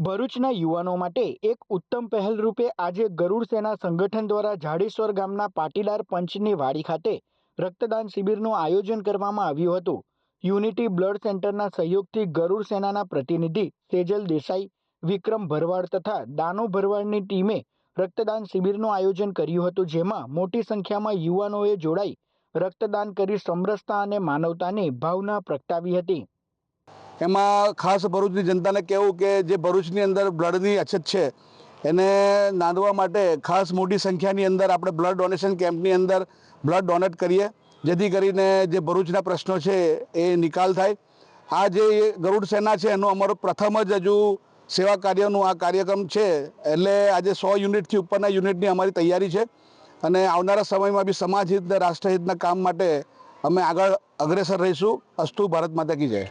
ભરૂચના યુવાનો માટે એક ઉત્તમ પહેલ રૂપે આજે ગરુડ સેના સંગઠન દ્વારા જાડેશ્વર ગામના પાટીદાર પંચની વાડી ખાતે રક્તદાન શિબિરનું આયોજન કરવામાં આવ્યું હતું. યુનિટી બ્લડ સેન્ટરના સહયોગથી ગરુડ સેનાના પ્રતિનિધિ સેજલ દેસાઈ, વિક્રમ ભરવાડ તથા દાનો ભરવાડની ટીમે રક્તદાન શિબિરનું આયોજન કર્યું હતું, જેમાં મોટી સંખ્યામાં યુવાનોએ જોડાઈ રક્તદાન કરી સમરસતા અને માનવતાની ભાવના પ્રગટાવી હતી. એમાં ખાસ ભરૂચની જનતાને કહેવું કે જે ભરૂચની અંદર બ્લડની અછત છે, એને નાંદવા માટે ખાસ મોટી સંખ્યાની અંદર આપણે બ્લડ ડોનેશન કેમ્પની અંદર બ્લડ ડોનેટ કરીએ, જેથી કરીને જે ભરૂચના પ્રશ્નો છે એ નિકાલ થાય. આ જે ગરુડ સેના છે, એનો અમારો પ્રથમ જ હજુ સેવા કાર્યનું આ કાર્યક્રમ છે, એટલે આજે સો યુનિટથી ઉપરના યુનિટની અમારી તૈયારી છે. અને આવનારા સમયમાં બી સમાજ હિત રાષ્ટ્રહિતના કામ માટે અમે આગળ અગ્રેસર રહીશું. અસ્તુ ભારત માતા કી જય.